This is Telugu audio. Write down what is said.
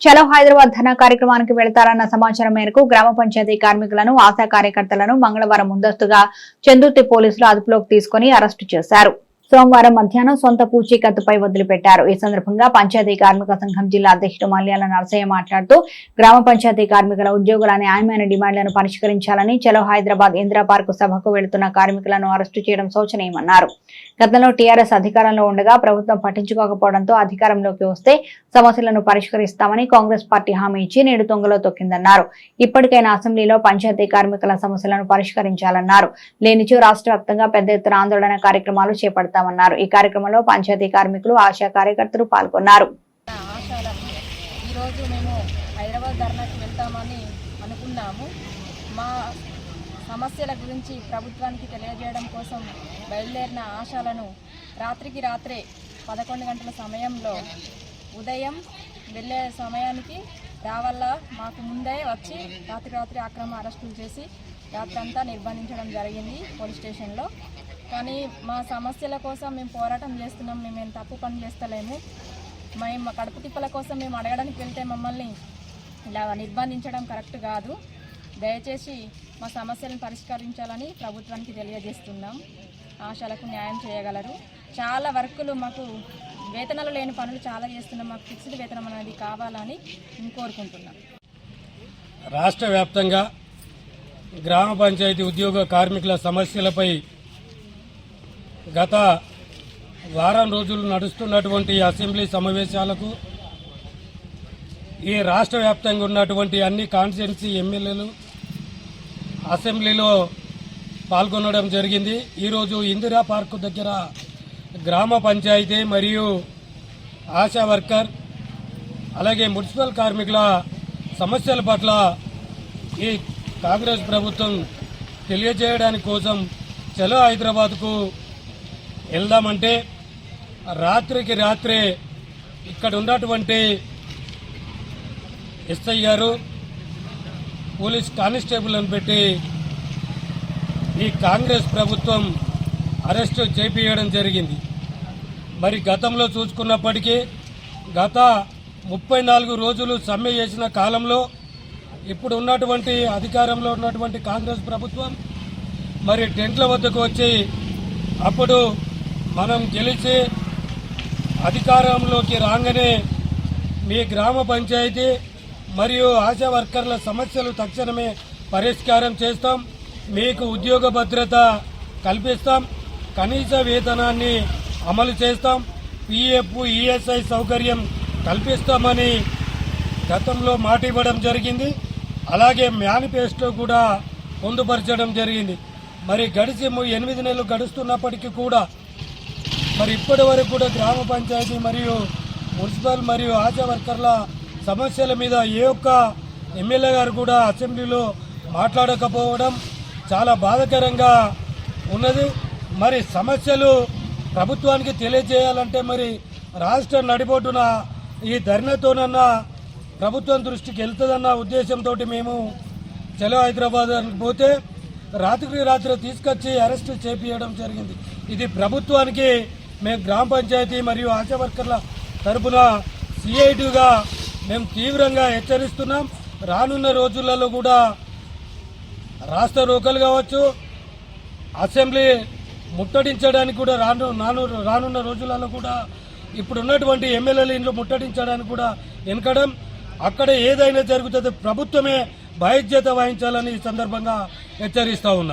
చలో హైదరాబాద్ ధర్నా కార్యక్రమానికి వెళతారన్న సమాచారం మేరకు గ్రామ పంచాయతీ కార్మికులను ఆశా కార్యకర్తలను మంగళవారం ముందస్తుగా చందుర్తి పోలీసులు అదుపులోకి తీసుకుని అరెస్టు చేశారు. సోమవారం మధ్యాహ్నం సొంత పూచీకత్తుపై వదిలిపెట్టారు. ఈ సందర్భంగా పంచాయతీ కార్మిక సంఘం జిల్లా అధ్యక్షుడు మల్యాల నరసయ్య మాట్లాడుతూ గ్రామ పంచాయతీ కార్మికుల ఉద్యోగుల న్యాయమైన డిమాండ్లను పరిష్కరించాలని చలో హైదరాబాద్ ఇందిరా పార్కు సభకు వెళుతున్న కార్మికులను అరెస్టు చేయడం శోచనీయమన్నారు. గతంలో టీఆర్ఎస్ అధికారంలో ఉండగా ప్రభుత్వం పట్టించుకోకపోవడంతో అధికారంలోకి వస్తే సమస్యలను పరిష్కరిస్తామని కాంగ్రెస్ పార్టీ హామీ ఇచ్చి నేడు తొంగలో తొక్కిందన్నారు. ఇప్పటికైనా అసెంబ్లీలో పంచాయతీ కార్మికుల సమస్యలను పరిష్కరించాలన్నారు. లేనిచో రాష్ట్ర వ్యాప్తంగా పెద్ద ఎత్తున ఆందోళన కార్యక్రమాలు చేస్తామన్నారు. ఈ కార్యక్రమంలో పంచాయతీ కార్మికులు ఆశా కార్యకర్తలు పాల్గొన్నారు. ఈరోజు మేము హైదరాబాద్ ధర్నాకి వెళ్తామని అనుకున్నాము. మా సమస్యల గురించి ప్రభుత్వానికి తెలియజేయడం కోసం బయలుదేరిన ఆశాలను రాత్రికి రాత్రే పదకొండు గంటల సమయంలో ఉదయం వెళ్ళే సమయానికి రావల్ల మాకు ముందే వచ్చి రాత్రి రాత్రి అక్రమ అరెస్టులు చేసి రాత్రి అంతా నిర్బంధించడం జరిగింది పోలీస్ స్టేషన్లో. కానీ మా సమస్యల కోసం మేము పోరాటం చేస్తున్నాం మేము ఏం తప్పు పని చేస్తలేము. మేము మా కడుపు తిప్పల కోసం మేము అడగడానికి వెళ్తే మమ్మల్ని ఇలా నిర్బంధించడం కరెక్ట్ కాదు. దయచేసి మా సమస్యలను పరిష్కరించాలని ప్రభుత్వానికి తెలియజేస్తున్నాం. ఆశలకు న్యాయం చేయగలరు. చాలా వర్కులు మాకు వేతనాలు లేని పనులు చాలా చేస్తున్నాం. మాకు ఫిక్స్డ్ వేతనం అనేది కావాలని మేము కోరుకుంటున్నాం. రాష్ట్ర వ్యాప్తంగా గ్రామ పంచాయతీ ఉద్యోగ కార్మికుల సమస్యలపై గత వారం రోజులు నడుస్తున్నటువంటి అసెంబ్లీ సమావేశాలకు ఈ రాష్ట్ర వ్యాప్తంగా ఉన్నటువంటి అన్ని కాన్స్టిట్యున్సీ ఎమ్మెల్యేలు అసెంబ్లీలో పాల్గొనడం జరిగింది. ఈరోజు ఇందిరా పార్కు దగ్గర గ్రామ పంచాయతీ మరియు ఆశా వర్కర్ అలాగే మున్సిపల్ కార్మికుల సమస్యల పట్ల ఈ కాంగ్రెస్ ప్రభుత్వం తెలియజేయడానికి కోసం చలో హైదరాబాద్కు వెళ్దామంటే రాత్రికి రాత్రే ఇక్కడ ఉన్నటువంటి ఎస్ఐ గారు పోలీస్ కానిస్టేబుల్ని పెట్టి ఈ కాంగ్రెస్ ప్రభుత్వం అరెస్టు చేపించడం జరిగింది. మరి గతంలో చూసుకున్నప్పటికీ గత ముప్పై నాలుగు రోజులు సమ్మె చేసిన కాలంలో ఇప్పుడు ఉన్నటువంటి అధికారంలో ఉన్నటువంటి కాంగ్రెస్ ప్రభుత్వం మరి టెంట్ల వద్దకు వచ్చి అప్పుడు మనం గెలిచి అధికారంలోకి రాగానే మీ గ్రామ పంచాయతీ మరియు ఆశా వర్కర్ల సమస్యలు తక్షణమే పరిష్కారం చేస్తాం. మీకు ఉద్యోగ భద్రత కల్పిస్తాం. కనీస వేతనాన్ని అమలు చేస్తాం. పిఎఫ్ ఈఎస్ఐ సౌకర్యం కల్పిస్తామని గతంలో మాట ఇవ్వడం జరిగింది. అలాగే మేనిఫెస్టో కూడా పొందుపరచడం జరిగింది. మరి గడిచి ఎనిమిది నెలలు గడుస్తున్నప్పటికీ కూడా మరి ఇప్పటి వరకు కూడా గ్రామ పంచాయతీ మరియు మున్సిపల్ మరియు ఆశా వర్కర్ల సమస్యల మీద ఏ ఒక్క ఎమ్మెల్యే గారు కూడా అసెంబ్లీలో మాట్లాడకపోవడం చాలా బాధాకరంగా ఉన్నది. మరి సమస్యలు ప్రభుత్వానికి తెలియజేయాలంటే మరి రాష్ట్ర నడిబొడ్డున ఈ ధర్నతోనన్నా ప్రభుత్వం దృష్టికి వెళ్తుందన్న ఉద్దేశంతో మేము చలో హైదరాబాద్ పోతే రాత్రికి రాత్రి తీసుకొచ్చి అరెస్ట్ చేపించడం జరిగింది. ఇది ప్రభుత్వానికి మేము గ్రామ పంచాయతీ మరియు ఆశా వర్కర్ల తరపున సిఐటిగా మేము తీవ్రంగా హెచ్చరిస్తున్నాం. రానున్న రోజులలో కూడా రాష్ట్ర రోకలు కావచ్చు అసెంబ్లీ ముట్టడించడానికి కూడా రాను నాను రానున్న రోజులలో కూడా ఇప్పుడు ఉన్నటువంటి ఎమ్మెల్యేల ఇంట్లో ముట్టడించడానికి కూడా వెనకడం అక్కడ ఏదైనా జరుగుతుంది ప్రభుత్వమే బాధ్యత వహించాలని ఈ సందర్భంగా హెచ్చరిస్తా ఉన్నా